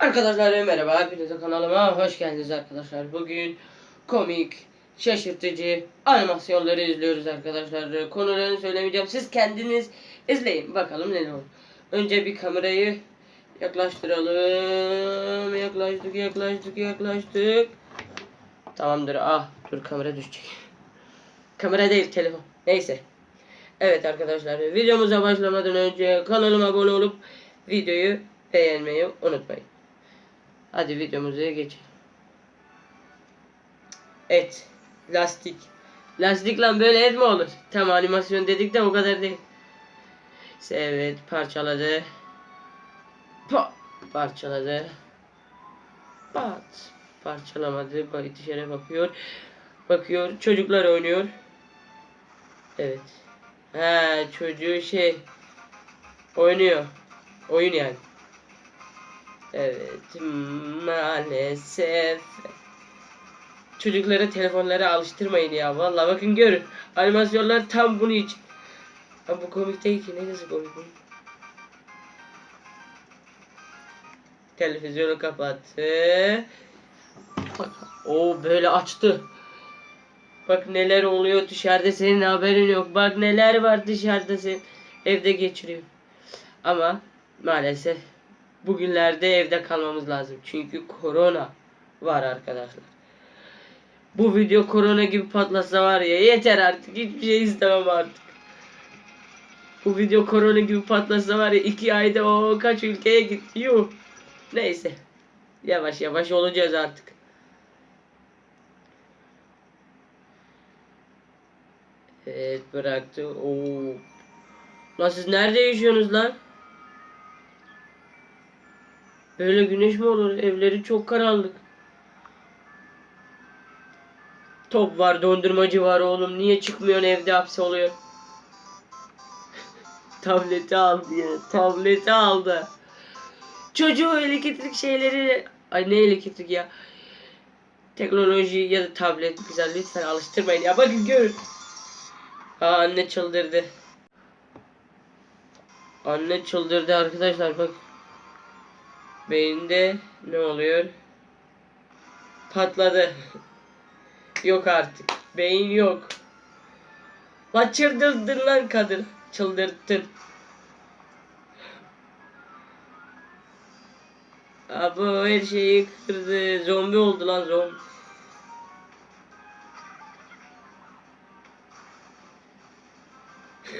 Arkadaşlar merhaba, hepinize kanalıma hoş geldiniz arkadaşlar. Bugün komik, şaşırtıcı animasyonları izliyoruz arkadaşlar. Konularını söylemeyeceğim, siz kendiniz izleyin bakalım ne olur. Önce bir kamerayı yaklaştıralım. Yaklaştık, yaklaştık, yaklaştık. Tamamdır, ah dur kamera düşecek. Kamera değil, telefon. Neyse. Evet arkadaşlar, videomuza başlamadan önce kanalıma abone olup videoyu beğenmeyi unutmayın. Hadi videomuza geçelim. Et. Lastik. Lastik lan böyle et mi olur? Tam animasyon dedik de o kadar değil. Evet parçaladı. Pa parçaladı. Pat. Parçalamadı. Dışarı bakıyor. Bakıyor. Çocuklar oynuyor. Evet. Ha çocuğu şey oynuyor. Oyun yani. Evet maalesef. Çocukları telefonlara alıştırmayın ya. Vallahi bakın görün. Animasyonlar tam bunu için. Ama bu komik değil ki. Ne nasıl komik bu? Televizyonu kapattı. O böyle açtı. Bak neler oluyor dışarıda senin haberin yok. Bak neler var dışarıda sen evde geçiriyor. Ama maalesef bugünlerde evde kalmamız lazım. Çünkü korona var arkadaşlar. Bu video korona gibi patlasa var ya yeter artık hiçbir şey istemem artık. Bu video korona gibi patlasa var ya iki ayda o kaç ülkeye gitti yuh. Neyse. Yavaş yavaş olacağız artık. Evet bıraktı. Oo. Lan siz nerede yaşıyorsunuz lan? Böyle güneş mi olur? Evleri çok karanlık. Top var, dondurmacı var oğlum. Niye çıkmıyorsun evde hapse oluyor? Tableti aldı ya. Tableti aldı. Çocuğu elektrik şeyleri... Ay ne elektrik ya? Teknoloji ya da tablet güzel lütfen alıştırmayın ya. Bakın görün. Aa anne çıldırdı. Anne çıldırdı arkadaşlar bak. Beyinde ne oluyor? Patladı. yok artık. Beyin yok. Lan çıldırdın lan kadın. Çıldırttın. Abi her şeyi kırdı. Zombi oldu lan zombi.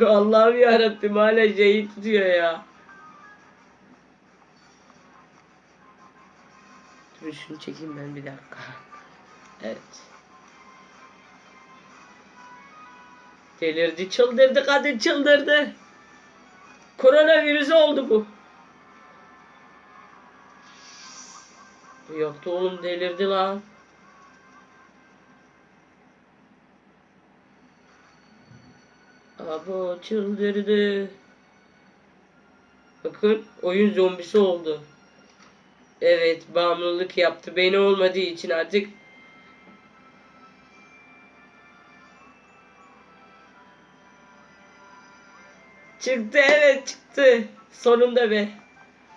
Allah'ım yarabbim hala şeyi tutuyor ya. Dur şunu çekeyim ben bir dakika. Evet. Delirdi çıldırdı kadın çıldırdı. Koronavirüs oldu bu. Yoktu oğlum delirdi lan. Abo çıldırdı. Bakın oyun zombisi oldu. Evet bağımlılık yaptı. Beni olmadığı için artık Çıktı evet çıktı. Sonunda be.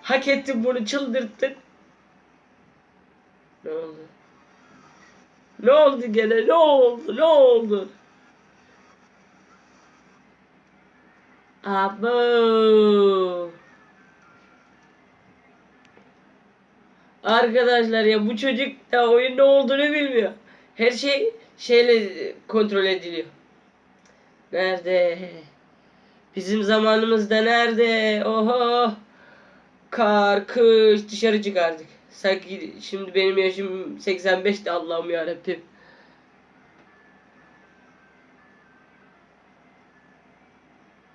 Hak ettin bunu çıldırttın. Ne oldu? Ne oldu gene? Ne oldu? Ne oldu? Abo. Arkadaşlar ya bu çocuk da oyun ne olduğunu bilmiyor. Her şey şeyle kontrol ediliyor. Nerede? Bizim zamanımızda nerede? Oho. Kar, kış dışarı çıkardık. Sanki şimdi benim yaşım 85'ti Allah'ım yarabbim.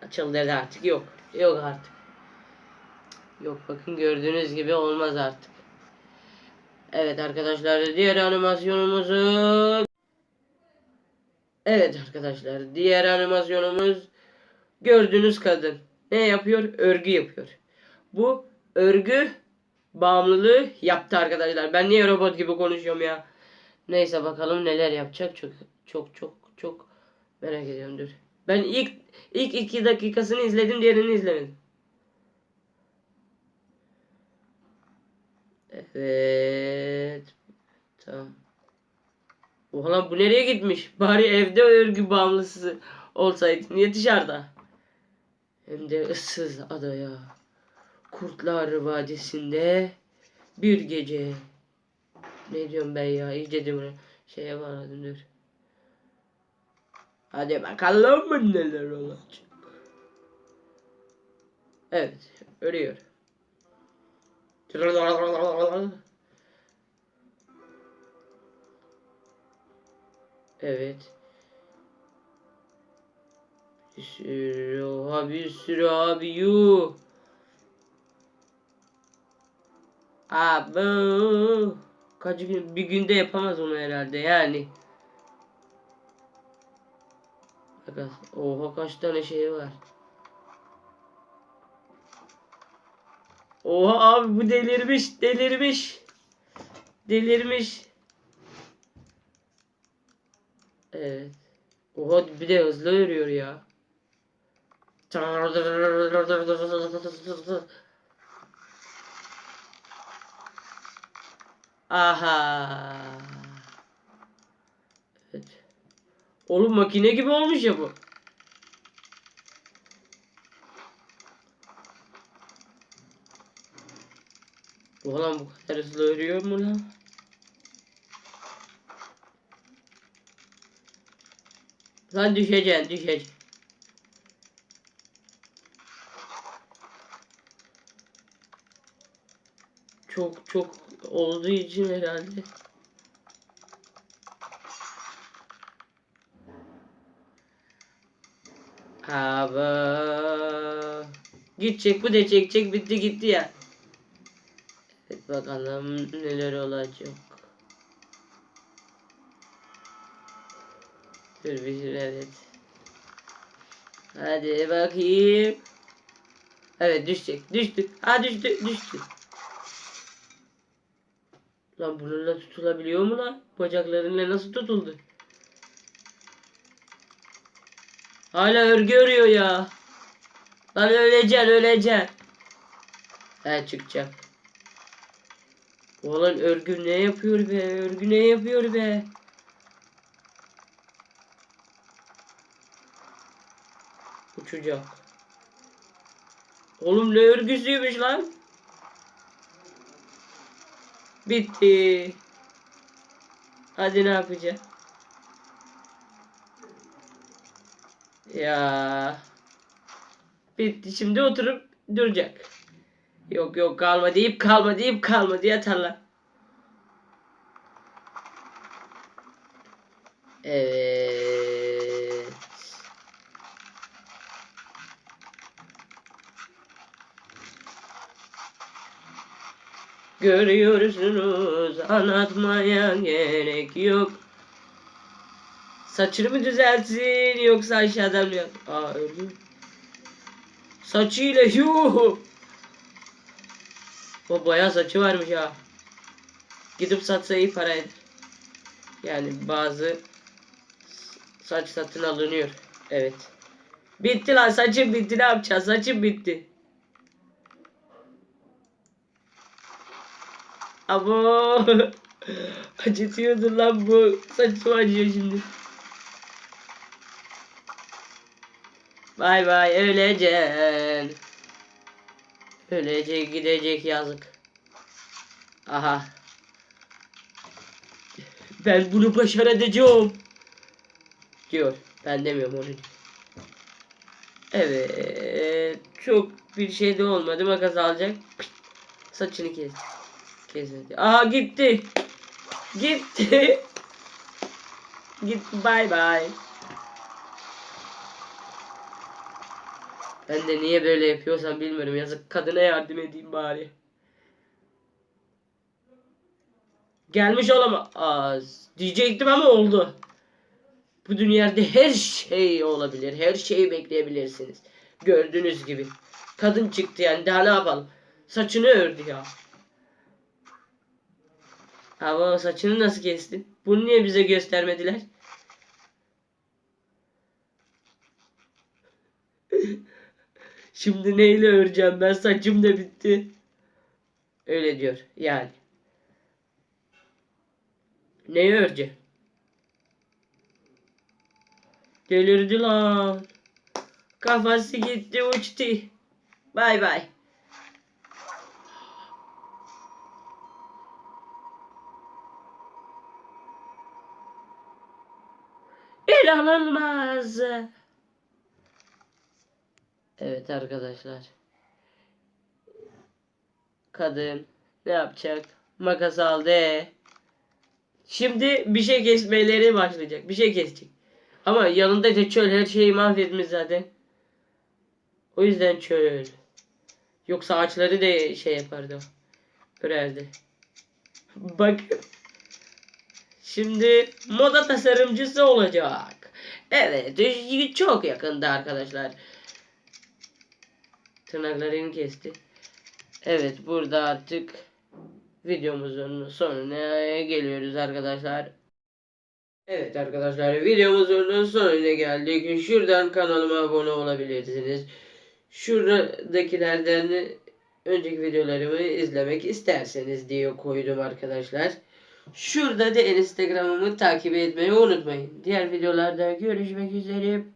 Açıldı artık yok. Yok artık. Yok bakın gördüğünüz gibi olmaz artık. Evet arkadaşlar diğer animasyonumuzu Evet arkadaşlar diğer animasyonumuz gördüğünüz kadın ne yapıyor? Örgü yapıyor. Bu örgü bağımlılığı yaptı arkadaşlar. Ben niye robot gibi konuşuyorum ya? Neyse bakalım neler yapacak. Çok çok çok çok merak ediyorum dur. Ben ilk ilk iki dakikasını izledim diğerini izlemedim. Evet. Tamam. Oha lan bu nereye gitmiş? Bari evde örgü bağımlısı olsaydı. Niye dışarıda? Hem de ıssız adaya. Kurtlar Vadisi'nde bir gece. Ne diyorum ben ya? İyice bunu şeye bağladım dur. Hadi bakalım neler olacak. Evet. Ölüyor. Evet. Bir sürü, oha bir sürü abi yuh. Abi. Kaç gün, bir günde yapamaz onu herhalde yani. Oha kaç tane şey var. Oha abi bu delirmiş, delirmiş. Delirmiş. Evet. Oha bir de hızlı yürüyor ya. Aha. Evet. Oğlum makine gibi olmuş ya bu. Bu lan bu kadar hızlı örüyor mu lan? Lan düşeceksin düşeceksin. Çok çok olduğu için herhalde. Abi. Gidecek bu da çekecek bitti gitti ya. Bakalım neler olacak. Dur bir evet. Hadi bakayım. Evet düşecek. Düştü. Ha düştü. Düştü. Lan bununla tutulabiliyor mu lan? Bacaklarıyla nasıl tutuldu? Hala örgü örüyor ya. Lan öleceksin öleceksin. He çıkacak. Oğlan örgü ne yapıyor be? Örgü ne yapıyor be? Uçacak. Oğlum ne örgüsüymüş lan? Bitti. Hadi ne yapacağız? Ya. Bitti. Şimdi oturup duracak. Yok yok kalma deyip kalma deyip kalma diye atarlar. Evet. Görüyorsunuz anlatmaya gerek yok. Saçını mı düzeltsin yoksa aşağıdan mı? Aa öldü. Saçıyla yuh. O bayağı saçı varmış ha. Gidip satsa iyi para eder. Yani bazı saç satın alınıyor. Evet. Bitti lan saçım bitti ne yapacağız? Saçım bitti. Abo. Acıtıyordu lan bu. Saçım acıyor şimdi. Bay bay öleceksin. Ölecek gidecek yazık. Aha. Ben bunu başaracağım. Diyor. Ben demiyorum onu. Evet. Çok bir şey de olmadı. Makas alacak. Saçını kes. Kesmedi. Aha gitti. Gitti. Gitti. Bay bay. Ben de niye böyle yapıyorsam bilmiyorum. Yazık kadına yardım edeyim bari. Gelmiş olamaz. Diyecektim ama oldu. Bu dünyada her şey olabilir. Her şeyi bekleyebilirsiniz. Gördüğünüz gibi. Kadın çıktı yani daha ne yapalım. Saçını ördü ya. Ama saçını nasıl kestin? Bunu niye bize göstermediler? Şimdi neyle öreceğim ben saçım da bitti. Öyle diyor yani. Ne örce? Delirdi lan. Kafası gitti uçtu. Bay bay. İnanılmaz. Evet arkadaşlar. Kadın ne yapacak? Makas aldı. Şimdi bir şey kesmeleri başlayacak. Bir şey kesecek. Ama yanında da çöl her şeyi mahvetmiş zaten. O yüzden çöl. Yoksa ağaçları da şey yapardı. Kırardı. Bak. Şimdi moda tasarımcısı olacak. Evet çok yakında arkadaşlar. Tırnaklarını kesti. Evet burada artık videomuzun sonuna geliyoruz arkadaşlar. Evet arkadaşlar videomuzun sonuna geldik. Şuradan kanalıma abone olabilirsiniz. Şuradakilerden önceki videolarımı izlemek isterseniz diye koydum arkadaşlar. Şurada da Instagram'ımı takip etmeyi unutmayın. Diğer videolarda görüşmek üzere.